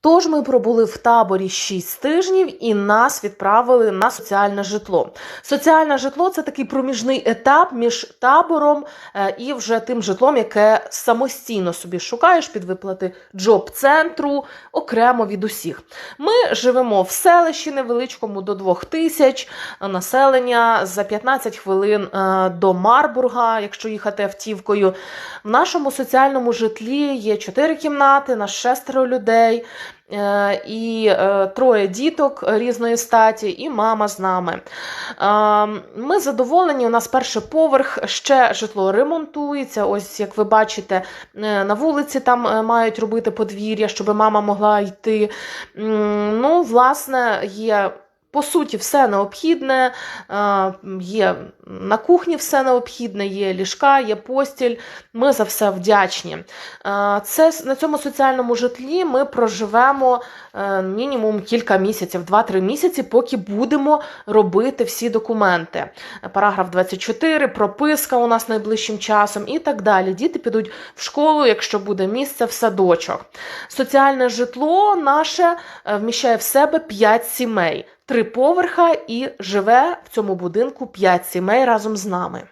Тож ми пробули в таборі 6 тижнів і нас відправили на соціальне житло. Соціальне житло це такий проміжний етап між табором е, і вже тим житлом, яке самостійно собі шукаєш під виплати джоб-центру окремо від усіх. Ми живемо в селищі невеличкому до 2 тисяч населення за 15 хвилин е, до Марбурга, якщо їхати автівкою. В нашому соціальному житлі є 4 кімнати, нас шестеро людей. Е, І е, троє діток різної статі, і мама з нами. Е, Ми задоволені. У нас перший поверх, ще житло ремонтується. Ось як ви бачите, е, на вулиці там мають робити подвір'я, щоб мама могла йти. Ну, власне, є. По суті, все необхідне, е, є на кухні все необхідне, є ліжка, є постіль. Ми за все вдячні. Е, Це на цьому соціальному житлі ми проживемо е, мінімум кілька місяців, 2-3 місяці, поки будемо робити всі документи. Параграф 24, прописка у нас найближчим часом і так далі. Діти підуть в школу, якщо буде місце в садочок. Соціальне житло наше вміщає в себе 5 сімей, три поверха, і живе в цьому будинку п'ять сімей разом з нами.